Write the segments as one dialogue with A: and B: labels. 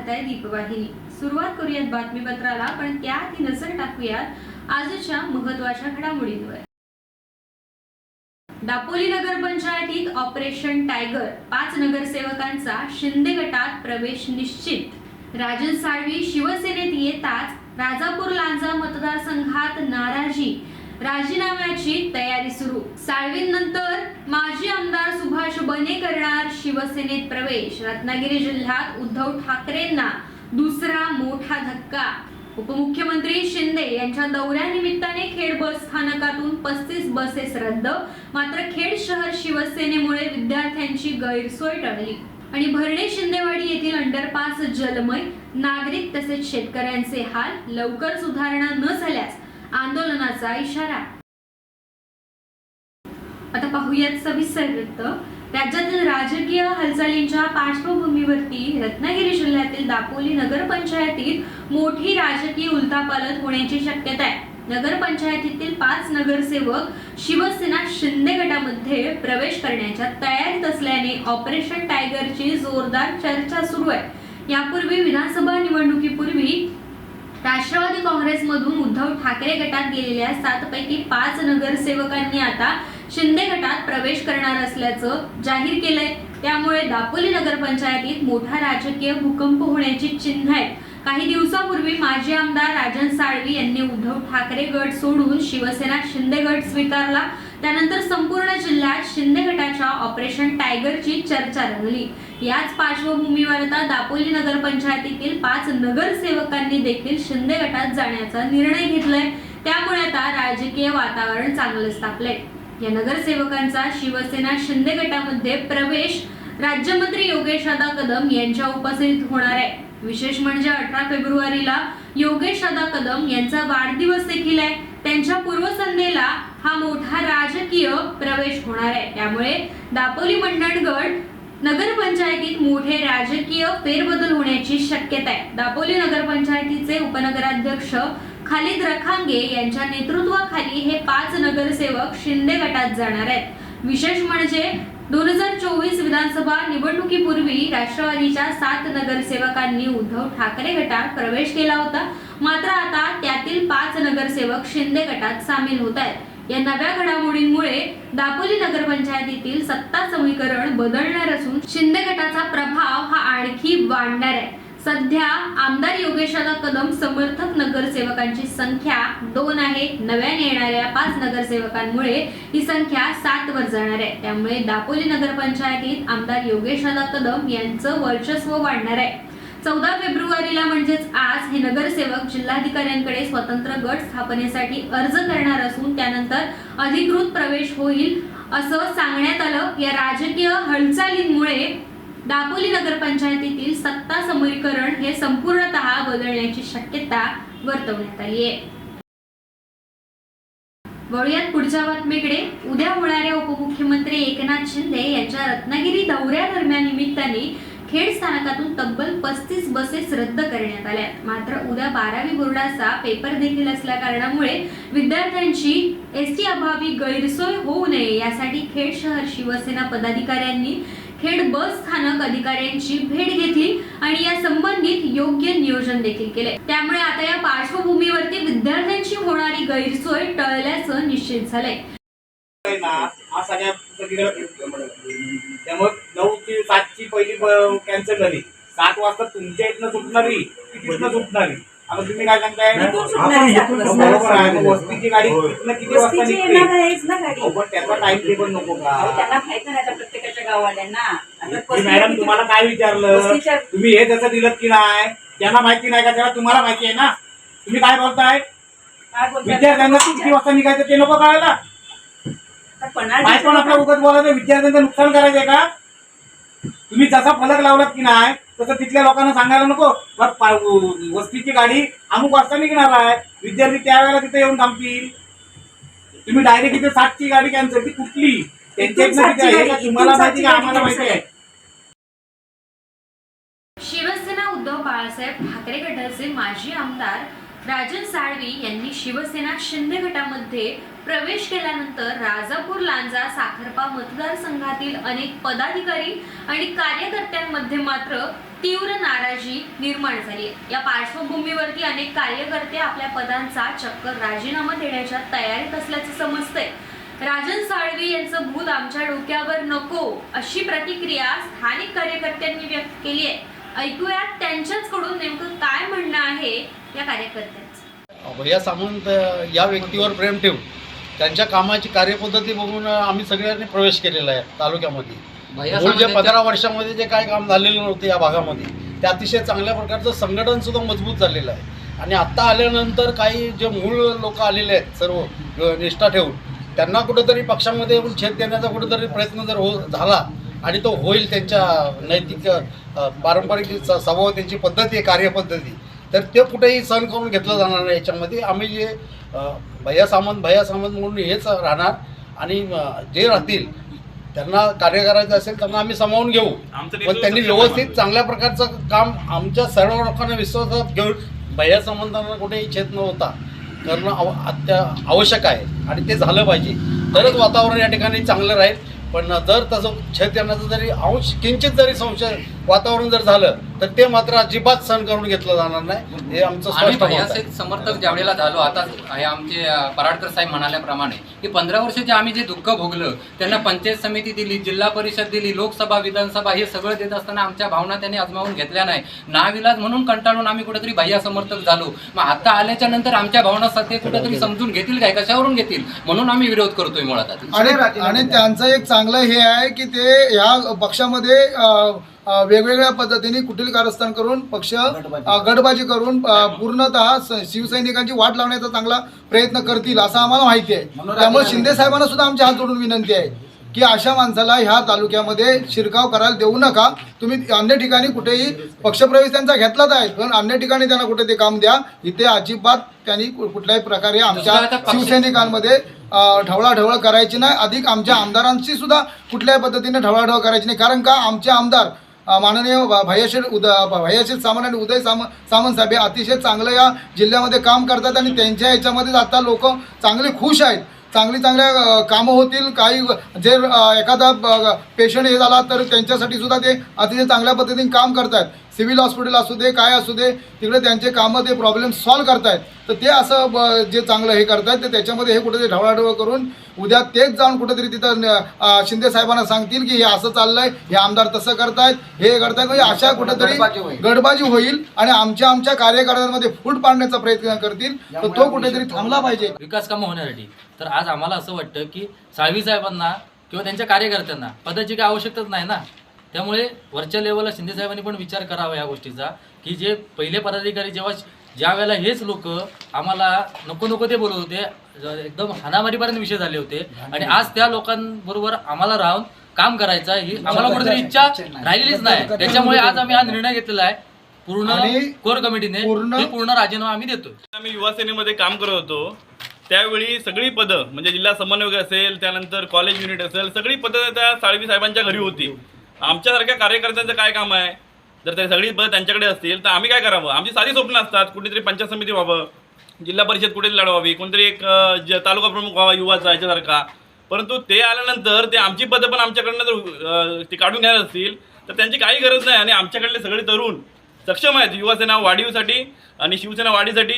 A: पाहताय दीपवाहिनी. सुरुवात करूयात बातमीपत्राला पण त्याआधी नजर टाकूयात आजच्या महत्त्वाच्या घडामोडींवर. दापोली नगर पंचायतीत ऑपरेशन टायगर पाच नगरसेवकांचा शिंदे गटात प्रवेश निश्चित. राजन साळवी शिवसेनेत येताच राजापूर लांजा मतदारसंघात नाराजी. राजीनाम्याची तयारी सुरू. साळवींनंतर माजी आमदार सुभाष बने करणार शिवसेनेत प्रवेश. रत्नागिरी जिल्ह्यात उद्धव ठाकरेंना दुसरा मोठा धक्का. उपमुख्यमंत्री शिंदे यांच्या दौऱ्यानिमित्ताने खेड बस स्थानकातून पस्तीस बसेस रद्द. मात्र खेड शहर शिवसेनेमुळे विद्यार्थ्यांची गैरसोय टळली. आणि भरणे शिंदेवाडी येथील अंडरपास जलमय. नागरिक तसेच शेतकऱ्यांचे हाल लवकर सुधारणा न झाल्यास आंदोलनाचा इशारा. आता पाहूयात सविस्तर वृत्त. राज्यातील राजकीय हालचालींच्या पार्श्वभूमीवरती रत्नागिरी जिल्ह्यातील दापोली नगरपंचायतीत मोठी राजकीय उलथापालट होण्याची शक्यता आहे. नगरपंचायतीतील पाच नगरसेवक शिवसेना शिंदे गटामध्ये प्रवेश करण्याच्या तयारीत असल्याने ऑपरेशन टायगरची जोरदार चर्चा सुरू आहे. यापूर्वी विधानसभा निवडणुकीपूर्वी राष्ट्रवादी काँग्रेसमधून उद्धव ठाकरे गटात गेलेल्या सात पैकी पाच नगरसेवकांनी आता शिंदे गटात प्रवेश करणार असल्याचं जाहीर केलंय. त्यामुळे दापोली नगरपंचायतीत मोठा राजकीय भूकंप होण्याची चिन्ह आहेत. काही दिवसापूर्वी माजी आमदार राजन साळवी यांनी उद्धव ठाकरे गट सोडून शिवसेना शिंदे गट स्वीकारला. त्यानंतर संपूर्ण जिल्ह्यात शिंदे गटाच्या ऑपरेशन टायगरची चर्चा रंगली. याच पार्श्वभूमीवर आता दापोली नगरपंचायतीतील पाच नगरसेवकांनी देखील शिंदे गटात जाण्याचा निर्णय घेतलाय. त्यामुळे आता राजकीय वातावरण चांगलंच तापलंय. या नगरसेवकांचा शिवसेना शिंदे गटामध्ये प्रवेश राज्यमंत्री योगेश दादा कदम यांच्या उपस्थितीत होणार आहे. विशेष म्हणजे अठरा फेब्रुवारीला योगेश दादा कदम यांचा वाढदिवस देखील आहे. त्यांच्या पूर्वसंध्येला हा मोठा राजकीय प्रवेश होणार आहे. त्यामुळे दापोली मंडणगड नगरपंचायतीत मोठे राजकीय फेरबदल होण्याची शक्यता आहे. दापोली नगरपंचायतीचे उपनगराध्यक्ष खालिद रखांगे यांच्या नेतृत्वाखाली हे पाच नगरसेवक शिंदे गटात जाणार आहेत. विशेष म्हणजे दोन हजार चोवीस विधानसभा निवडणुकीपूर्वी राष्ट्रवादीच्या सात नगरसेवकांनी उद्धव ठाकरे गटात प्रवेश केला होता. मात्र आता त्यातील पाच नगरसेवक शिंदे गटात सामील होत आहेत. या नव्या घडामोडींमुळे दापोली नगरपंचायतीतील सत्ता समीकरण बदलणार असून शिंदे गटाचा प्रभाव हा आणखी वाढणार आहे. सध्या आमदार योगेशाला कदम समर्थक नगरसेवकांची संख्या दोन आहे. नव्याने येणाऱ्या पाच नगरसेवकांमुळे ही संख्या सात वर जाणार आहे. त्यामुळे दापोली नगरपंचायतीत आमदार योगेशाला कदम यांचं वर्चस्व वाढणार आहे. चौदा फेब्रुवारीला म्हणजेच आज हे नगरसेवक जिल्हाधिकाऱ्यांकडे स्वतंत्र गट स्थापनेसाठी अर्ज करणार असून त्यानंतर अधिकृत प्रवेश होईल असं सांगण्यात आलं. या राजकीय हालचालींमुळे दापोली नगरपंचायतीतील सत्ता समीकरण हे संपूर्णतः बदलण्याची शक्यता वर्तवण्यात आली आहे. वळूयात पुढच्या बातमीकडे. उद्या होणाऱ्या उपमुख्यमंत्री एकनाथ शिंदे यांच्या रत्नागिरी दौऱ्यादरम्यान निमित्ताने खेड स्थानकातून तब्बल पस्तीस बसेस रद्द करण्यात आल्या मात्र उद्या बारावी बोर्डाचा पेपर देखील असल्या कारणामुळे विद्यार्थ्यांची एस टी अभावी गैरसोय होऊ नये यासाठी खेड शहर शिवसेना पदाधिकाऱ्यांनी खेड बस स्थानक अधिकाऱ्यांची भेट घेतली आणि या संबंधित योग्य नियोजन देखील केले. त्यामुळे आता या पार्श्वभूमीवरती विद्यार्थ्यांची होणारी गैरसोय टळल्याचं निश्चित झालंय.
B: त्यामुळे ना सगळ्या सगळीकडे फिरतो. त्यामुळे नऊची सातची पहिली कॅन्सल झाली. सात वाजता तुमच्या इथनं सुटणारी की तिथनं सुटणारी. आता तुम्ही काय सांगताय?
C: इथून सुटणार आहे सात
B: मग
C: वाजता.
B: बरोबर आहे मग वस्तीची गाडी तिथनं किती वाजता
C: वस्तीची
B: निघते?
C: येणार आहेच ना गाडी.
B: अहो, पण त्याचा टाइम टेबल नको
C: अहो,
B: का
C: त्यांना माहिती नाही आता प्रत्येकाच्या गाववाल्यांना. आता
B: मी
C: पस्तीस
B: मॅडम तुम्हाला काय विचारलं?
C: वस्तीच्या-
B: तुम्ही हे त्याचं दिलं की नाही त्यांना माहिती नाही का? तेव्हा तुम्हाला माहिती आहे ना? तुम्ही काय बोलताय?
C: काय बोलतात?
B: विद्यार्थ्यांना किती वाजता निघायचं ते नको कळायला.
C: आता पन्हाळ
B: काय पण आपल्या उगत बोलायचं विद्यार्थ्यांचं नुकसान करायचंय का? तुम्ही जसा फलक लावलात की नाही तसं तिथल्या लोकांना सांगायला नको. वस्तीची गाडी अमुक वाजता निघणार आहे. विद्यार्थी त्यावेळेला तिथे येऊन थांबतील. तुम्ही डायरेक्ट इथे सातची गाडी कॅन्सल ती कुठली? त्यांच्या तुम्हाला माहिती आम्हाला माहिती आहे.
A: शिवसेना उद्धव बाळासाहेब ठाकरे गटाचे माजी आमदार राजन साळवी यांनी शिवसेना शिंदे गटामध्ये प्रवेश केल्यानंतर राजापूर लांजा साखरपा मतदारसंघातील अनेक पदाधिकारी आणि कार्यकर्त्यांमध्ये मात्र तीव्र नाराजी निर्माण झाली आहे. या पार्श्वभूमीवरती अनेक कार्यकर्ते आपल्या पदांचा चक्कर राजीनामा देण्याच्या तयारीत असल्याचं समजतंय. राजन साळवी यांचं भूत आमच्या डोक्यावर नको अशी प्रतिक्रिया स्थानिक कार्यकर्त्यांनी व्यक्त केली आहे. ऐकूयात त्यांच्याचकडून नेमकं काय म्हणणं आहे या कार्यकर्त्यांचं.
D: भैया सामंत या व्यक्तीवर प्रेम ठेवून त्यांच्या कामाची कार्यपद्धती बघून आम्ही सगळ्यांनी प्रवेश केलेला आहे तालुक्यामध्ये. जे पंधरा वर्षामध्ये जे काय काम झालेलं नव्हतं या भागामध्ये ते अतिशय चांगल्या प्रकारचं संघटन सुद्धा मजबूत झालेलं आहे. आणि आत्ता आल्यानंतर काही जे मूळ लोक आलेले आहेत सर्व निष्ठा ठेवून त्यांना कुठंतरी पक्षामध्ये येऊन छेद देण्याचा कुठंतरी प्रयत्न जर हो झाला आणि तो होईल त्यांच्या नैतिक पारंपरिक स्वभाव त्यांची पद्धती आहे कार्यपद्धती. तर ते कुठेही सहन करून घेतलं जाणार नाही याच्यामध्ये. आम्ही जे भैया सामंत भैया सामंत म्हणून हेच राहणार आणि जे राहतील त्यांना कार्य करायचं असेल त्यांना आम्ही सामावून घेऊ. पण त्यांनी व्यवस्थित चांगल्या प्रकारचं काम आमच्या सर्व लोकांना विश्वासात घेऊन भैया संबंधांना कुठेही छेद न होता करणं आव अत्या आवश्यक आहे. आणि ते झालं पाहिजे. तरच वातावरण या ठिकाणी चांगलं राहील. पण जर तसं छेद जरी अंश किंचित जरी संशय वातावरण जर झालं तर ते मात्र अजिबात सहन करून घेतलं जाणार नाही. हे आमचं
E: आम्ही
D: स्पष्ट मत आहे.
E: भैयाचे समर्थक ज्यावेळेला झालो आता हे आमचे पराडकर साहेब म्हणाल्याप्रमाणे की पंधरा वर्ष जे आम्ही जे दुःख भोगलं त्यांना पंचायत समिती दिली जिल्हा परिषद दिली लोकसभा विधानसभा हे सगळं देत असताना आमच्या भावना त्यांनी अजमावून घेतल्या नाही. नाविलाज म्हणून कंटाळून आम्ही कुठेतरी भैया समर्थक झालो. मग आता आल्याच्यानंतर आमच्या भावना सध्या कुठेतरी समजून घेतील काय? कशावरून घेतील? म्हणून आम्ही विरोध करतोय मुळात.
F: आणि त्यांचं एक चांगलं हे आहे की ते ह्या पक्षामध्ये वेगवेगळ्या पद्धतीने कुटील कारस्थान करून पक्ष गटबाजी करून पूर्णतः शिवसैनिकांची वाट लावण्याचा चांगला प्रयत्न करतील असं आम्हाला माहिती आहे. त्यामुळे शिंदे साहेबांना सुद्धा आमच्या हात जोडून विनंती आहे की अशा माणसाला ह्या तालुक्यामध्ये शिरकाव करायला देऊ नका. तुम्ही अन्य ठिकाणी कुठेही पक्षप्रवेश त्यांचा घेतलाच आहे पण अन्य ठिकाणी त्यांना कुठे ते काम द्या. इथे अजिबात त्यांनी कुठल्याही प्रकारे आमच्या शिवसैनिकांमध्ये ढवळाढवळ करायची नाही. अधिक आमच्या आमदारांची सुद्धा कुठल्याही पद्धतीने ढवळाढवळ करायची नाही. कारण का? आमचे आमदार माननीय भयशील उद भयशील सामंत आणि उदय साम सामंत साहेब हे अतिशय चांगलं या जिल्ह्यामध्ये काम करतात आणि त्यांच्या याच्यामध्येच आता लोक चांगले खुश आहेत. चांगली चांगल्या कामं होतील काही जे एखादा पेशंट हे झाला तर त्यांच्यासाठी सुद्धा ते अतिशय चांगल्या पद्धतीने काम करतात सिव्हिल हॉस्पिटल असू दे काय असू दे तिकडे त्यांचे कामं ते प्रॉब्लेम सॉल्व्ह करतायत. तर ते असं ब- जे चांगलं हे करतायत तर त्याच्यामध्ये हे कुठेतरी ढवळाढवळ करून उद्या तेच जाऊन कुठेतरी तिथं शिंदे साहेबांना सांगतील की हे असं चाललंय हे आमदार तसं करतायत हे करतायत. म्हणजे अशा कुठेतरी गडबाजी होईल आणि आमच्या आमच्या कार्यकर्त्यांमध्ये फूट पाडण्याचा प्रयत्न करतील. तर तो कुठेतरी थांबला पाहिजे.
G: विकास कामं होण्यासाठी. तर आज आम्हाला असं वाटतं की साळवी साहेबांना किंवा त्यांच्या कार्यकर्त्यांना पदाची काही आवश्यकताच नाही ना? त्यामुळे वरच्या लेवलला शिंदे साहेबांनी पण विचार करावा या गोष्टीचा की जे पहिले पदाधिकारी जेव्हा ज्या वेळेला हेच लोक आम्हाला नको नको ते बोलत होते एकदम हानामारीपर्यंत विषय झाले होते. आणि आज त्या लोकांबरोबर आम्हाला राहून काम करायचं ही आम्हाला कुठेतरी इच्छा राहिलेलीच नाही. त्याच्यामुळे आज आम्ही हा निर्णय घेतलेला आहे. पूर्ण
F: आणि
G: कोर कमिटीने
F: पूर्ण-
G: पूर्ण राजीनामा आम्ही देतोय.
H: आम्ही युवा सेनेमध्ये काम करत होतो. त्यावेळी सगळी पदं म्हणजे जिल्हा समन्वयक असेल त्यानंतर कॉलेज युनिट असेल सगळी पदं त्या साळवी साहेबांच्या घरी होती. आमच्यासारख्या कार्यकर्त्यांचं काय काम आहे? जर ते सगळी पदं त्यांच्याकडे असतील तर आम्ही काय करावं? आमची साधी स्वप्न असतात कुठेतरी पंचायत समिती व्हावं जिल्हा परिषद कुठेतरी लढवावी कोणतरी एक ज- तालुका प्रमुख व्हावा युवाचा याच्यासारखा परंतु ते आल्यानंतर ते आमची पदं पण आमच्याकडनं जर ते काढून घ्यायला असतील तर त्यांची काही गरज नाही. आणि आमच्याकडले सगळे तरुण सक्षम आहेत. युवासेना वाढीसाठी आणि शिवसेना वाढीसाठी.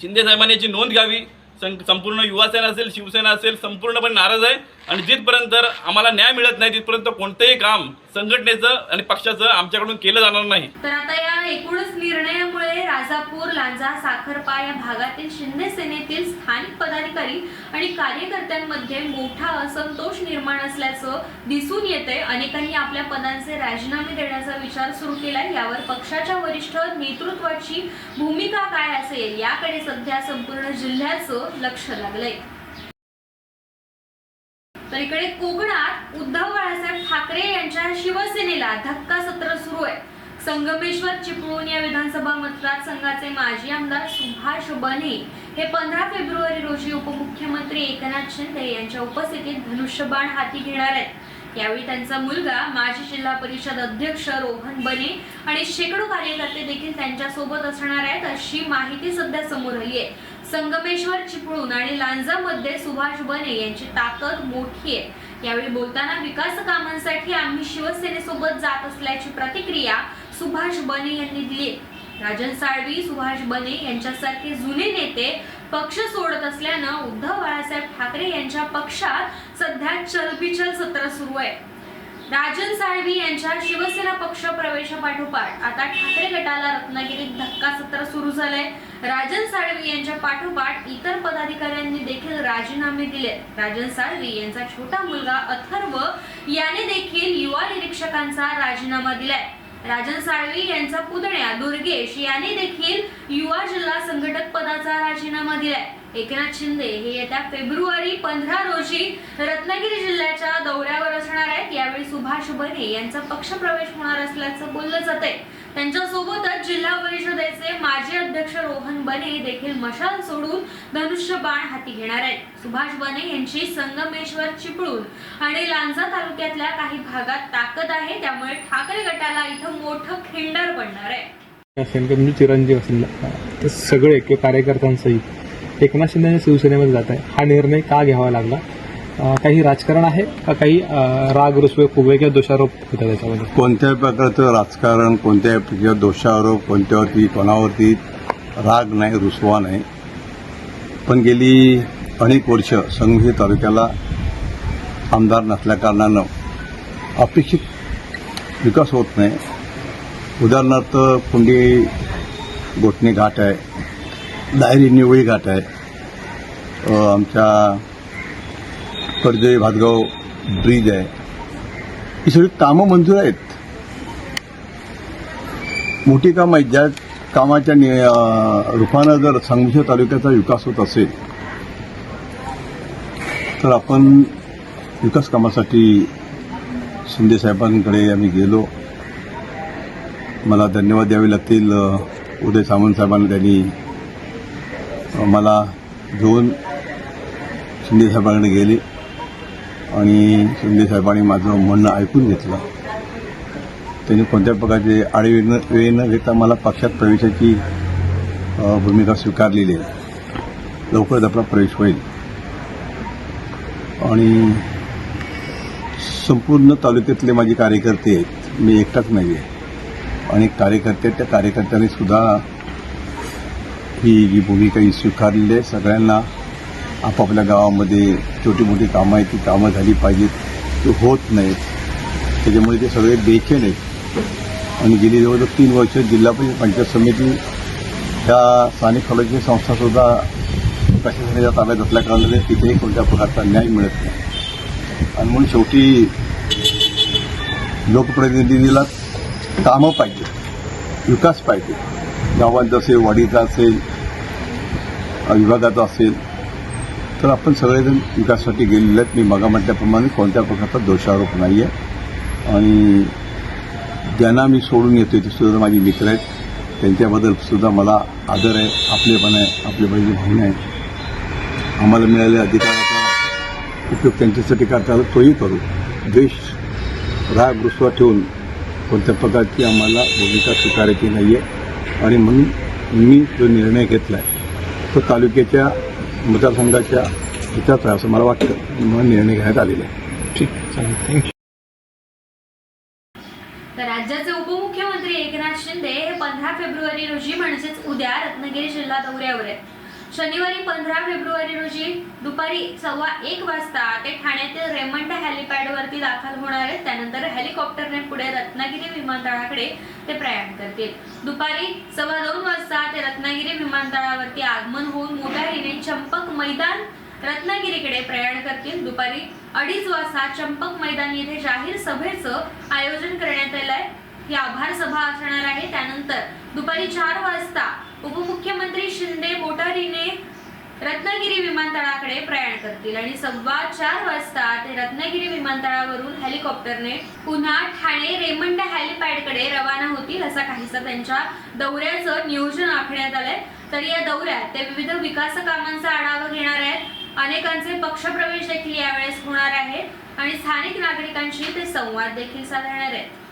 H: शिंदे साहेबांनी याची नोंद घ्यावी. सं संपूर्ण युवासेना असेल शिवसेना असेल संपूर्णपणे नाराज आहे. आणि जिथपर्यंत आम्हाला न्याय मिळत नाही तिथपर्यंत कोणतंही काम संघटनेचं आणि पक्षाचं आमच्याकडून केलं जाणार नाही.
A: तर आता या एकूणच निर्णयामुळे राजापूर लांजा साखरपा या भागातील शिंदे सेनेतील स्थानिक पदाधिकारी आणि कार्यकर्त्यांमध्ये मोठा असंतोष निर्माण असल्याचं दिसून येते अनेकांनी आपल्या पदांचे राजीनामे देण्याचा विचार सुरू केला यावर पक्षाच्या वरिष्ठ नेतृत्वाची भूमिका काय असेल याकडे सध्या संपूर्ण जिल्ह्याचं लक्ष लागलंय. तर इकडे कोकणात उद्धव बाळासाहेब ठाकरे यांच्या शिवसेनेला धक्का सत्र सुरू आहे. संगमेश्वर चिपळूण या विधानसभा मतदारसंघाचे माजी आमदार सुभाष बने हे पंधरा फेब्रुवारी रोजी उपमुख्यमंत्री एकनाथ शिंदे यांच्या उपस्थितीत धनुष्यबाण हाती घेणार आहेत. यावेळी त्यांचा मुलगा माजी जिल्हा परिषद अध्यक्ष रोहन बने आणि शेकडो कार्यकर्ते देखील त्यांच्यासोबत असणार आहेत अशी माहिती सध्या समोर आली आहे. संगमेश्वर चिपळूण आणि लांजामध्ये सुभाष बने यांची ताकद मोठी आहे. यावेळी बोलताना विकास कामांसाठी आम्ही शिवसेनेसोबत जात असल्याची प्रतिक्रिया सुभाष बने यांनी दिली. राजन साळवी सुभाष बने यांच्यासारखे जुने नेते पक्ष सोडत असल्यानं उद्धव बाळासाहेब ठाकरे यांच्या पक्षात सध्या चलबिचल सत्र सुरू आहे. राजन साळवी यांच्या शिवसेना पक्ष प्रवेशापाठोपाठ आता ठाकरे गटाला रत्नागिरीत धक्का सत्र सुरू झालंय. राजन साळवी यांच्या पाठोपाठ इतर पदाधिकाऱ्यांनी देखील राजीनामे दिले. राजन साळवी यांचा छोटा मुलगा अथर्व याने देखील युवा निरीक्षकांचा राजीनामा दिलाय. राजन साळवी यांचा पुतण्या दुर्गेश याने देखील युवा जिल्हा संघटक पदाचा राजीनामा दिलाय. एकनाथ शिंदे हे येत्या फेब्रुवारी पंधरा रोजी रत्नागिरी जिल्ह्याच्या दौऱ्यावर असणार आहेत. यावेळी सुभाष बने यांचा पक्षप्रवेश होणार असल्याचं बोललं जात आहे त्यांच्यासोबतच जिल्हा परिषदेचे माजी अध्यक्ष रोहन बने देखील मशाल सोडून धनुष्य बाण हाती घेणार आहेत. सुभाष बने यांची संगमेश्वर चिपळूण आणि लांजा तालुक्यातल्या काही भागात ताकद आहे. त्यामुळे ठाकरे गटाला इथं मोठं खिंडर पडणार आहे.
I: असेल चिरंजीव असेल. सगळे किंवा कार्यकर्त्यांसहित एकनाथ शिंदे शिवसेनेमध्ये जात आहे. हा निर्णय का घ्यावा लागला? काही राजकारण आहे का काही राग रुसवे फुगवे किंवा दोषारोप होता त्याच्यामध्ये
J: कोणत्याही प्रकारचं राजकारण कोणत्याही किंवा दोषारोप कोणत्यावरती कोणावरती राग नाही रुसवा नाही. पण गेली अनेक वर्ष संघी तालुक्याला आमदार नसल्याकारणानं अपेक्षित विकास होत नाही. उदाहरणार्थ पुंडी गोटणे घाट आहे. दायरी निवळी घाट आहे. आमच्या कर्जई भातगाव ब्रिज आहे. ही सगळी कामं मंजूर आहेत. मोठी कामं आहेत. ज्या कामाच्या नि- रूपानं जर संघर्ष तालुक्याचा विकास होत असेल तर आपण विकास कामासाठी शिंदे साहेबांकडे आम्ही गेलो. मला धन्यवाद द्यावे लागतील. उदय सामंत साहेबांना त्यांनी मला घेऊन शिंदेसाहेबांकडे गेले आणि शिंदेसाहेबांनी माझं म्हणणं ऐकून घेतलं. त्यांनी कोणत्या प्रकारचे आळी न वेळ न घेता मला पक्षात प्रवेशाची भूमिका स्वीकारलेली आहे. लवकरच आपला प्रवेश होईल. आणि संपूर्ण तालुक्यातले माझे कार्यकर्ते आहेत. मी एकटाच नाही आहे आणि कार्यकर्ते त्या कार्यकर्त्यांनी सुद्धा ही जी भूमिका ही स्वीकारलेली आहे सगळ्यांना आपापल्या गावामध्ये छोटी मोठी कामं आहेत ती कामं झाली पाहिजेत ती होत नाहीत. त्याच्यामुळे ते सगळे बेचेन आहेत. आणि गेली जवळजवळ तीन वर्ष जिल्हा परिषद पंचायत समिती ह्या स्थानिक स्वराज्य संस्थासुद्धा प्रशासनाच्या ताब्यात असल्याकारणाने तिथेही कोणत्या प्रकारचा न्याय मिळत नाही. आणि म्हणून शेवटी लोकप्रतिनिधीला कामं पाहिजे विकास पाहिजे गावात असेल वाडीचा असेल विभागाचा असेल तर आपण सगळेजण विकासासाठी गेलेले आहेत. मी मागा म्हटल्याप्रमाणे कोणत्या प्रकारचा दोषारोप नाही आहे आणि ज्यांना मी सोडून येतो ते सुद्धा माझे मित्र आहेत. त्यांच्याबद्दल सुद्धा मला आदर आहे आपलेपण आहे आपले पाहिजे भावना आहे आम्हाला मिळालेल्या अधिकाराचा उपयोग त्यांच्यासाठी करता आला तोही करू. द्वेष राग रुसवा ठेवून कोणत्या प्रकारची आम्हाला भूमिका स्वीकारायची नाही आहे आणि म्हणून मी जो निर्णय घेतला आहे तो तालुक्याच्या मतदारसंघाच्या हिताचा आहे असं मला वाटतं. म्हणून निर्णय घेण्यात आलेला आहे.
I: ठीक चालेल. थँक्यू
A: तर राज्याचे उपमुख्यमंत्री एकनाथ शिंदे हे पंधरा फेब्रुवारी रोजी म्हणजेच उद्या रत्नागिरी जिल्हा दौऱ्यावर आहेत. शनिवारी पंधरा फेब्रुवारी रोजी दुपारी सव्वा एक वाजता ते ठाण्यातील रेमंड हॅलिपॅडवरती दाखल होणार आहेत. त्यानंतर हेलिकॉप्टरने पुढे रत्नागिरी विमानतळाकडे ते प्रयाण करतील. दुपारी सव्वा दोन वाजता ते रत्नागिरी विमानतळावरती आगमन होऊन मोटारीने चंपक मैदान रत्नागिरीकडे प्रयाण करतील. दुपारी अडीच वाजता चंपक मैदान येथे जाहीर सभेचं आयोजन करण्यात आलं आहे ही आभार सभा असणार आहे. त्यानंतर दुपारी चार वाजता उपमुख्यमंत्री शिंदे मोटारीने रत्नागिरी विमानतळाकडे प्रयाण करतील आणि सव्वा चार वाजता ते रत्नागिरी विमानतळावरून हेलिकॉप्टरने पुन्हा ठाणे रेमंड हॅलिपॅडकडे रवाना होतील असा काहीसा त्यांच्या दौऱ्याचं नियोजन आखण्यात आलंय. तर या दौऱ्यात ते विविध विकास कामांचा आढावा घेणार आहेत. अनेकांचे पक्षप्रवेश देखील यावेळेस होणार आहे आणि स्थानिक नागरिकांशी ते संवाद देखील साधणार आहेत.